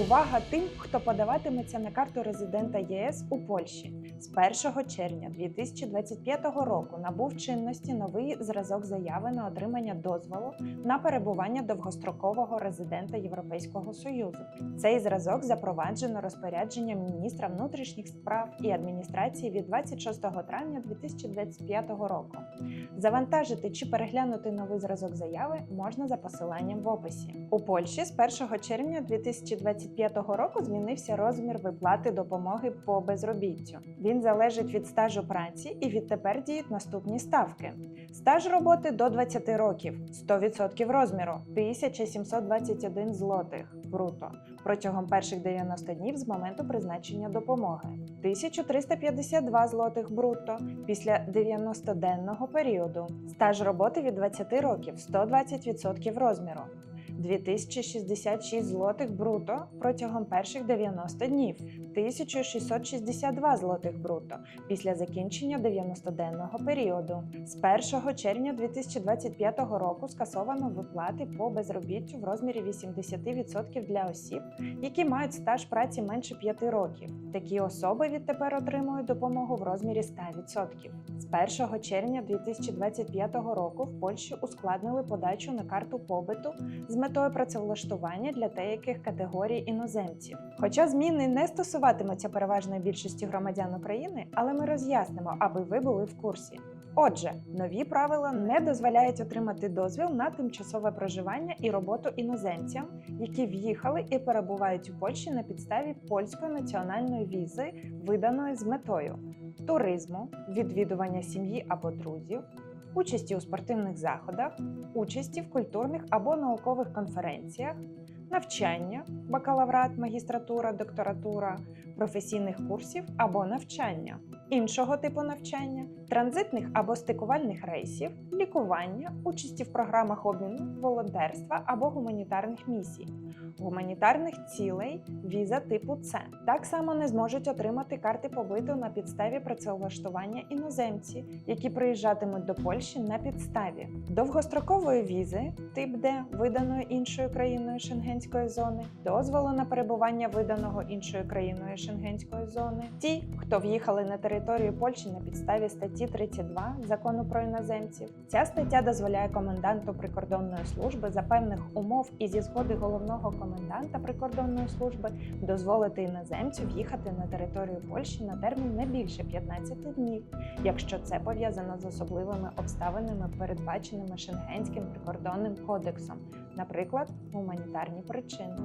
Увага тим, хто подаватиметься на карту резидента ЄС у Польщі. З 1 червня 2025 року набув чинності новий зразок заяви на отримання дозволу на перебування довгострокового резидента Європейського Союзу. Цей зразок запроваджено розпорядженням міністра внутрішніх справ і адміністрації від 26 травня 2025 року. Завантажити чи переглянути новий зразок заяви можна за посиланням в описі. У Польщі з 1 червня 2025 року змінився розмір виплати допомоги по безробіттю. Він залежить від стажу праці і відтепер діють наступні ставки: стаж роботи до 20 років 100% розміру 1721 злотих бруто протягом перших 90 днів з моменту призначення допомоги, 1352 злотих бруто після 90-денного періоду, стаж роботи від 20 років 120% розміру. 2066 злотих бруто протягом перших 90 днів, 1662 злотих бруто після закінчення 90-денного періоду. З 1 червня 2025 року скасовано виплати по безробіттю в розмірі 80% для осіб, які мають стаж праці менше 5 років. Такі особи відтепер отримують допомогу в розмірі 100%. З 1 червня 2025 року в Польщі ускладнили подачу на карту побиту з метою працевлаштування для деяких категорій іноземців. Хоча зміни не стосуватимуться переважної більшості громадян України, але ми роз'яснимо, аби ви були в курсі. Отже, нові правила не дозволяють отримати дозвіл на тимчасове проживання і роботу іноземцям, які в'їхали і перебувають у Польщі на підставі польської національної візи, виданої з метою туризму, відвідування сім'ї або друзів, участі у спортивних заходах, участі в культурних або наукових конференціях, навчання, бакалаврат, магістратура, докторатура, професійних курсів або навчання, іншого типу навчання, транзитних або стикувальних рейсів, лікування, участі в програмах обміну, волонтерства або гуманітарних місій, гуманітарних цілей, віза типу С. Так само не зможуть отримати карти побиту на підставі працевлаштування іноземці, які приїжджатимуть до Польщі на підставі довгострокової візи, тип Д, виданої іншою країною Шенгенської зони, дозволу на перебування виданого іншою країною Шенгенської зони. Ті, хто в'їхали на територію Польщі на підставі статті 32 закону про іноземців. Ця стаття дозволяє коменданту прикордонної служби за певних умов і зі згоди головного коменданта прикордонної служби дозволити іноземцю в'їхати на територію Польщі на термін не більше 15 днів, якщо це пов'язано з особливими обставинами, передбаченими Шенгенським прикордонним кодексом, наприклад, гуманітарні причини.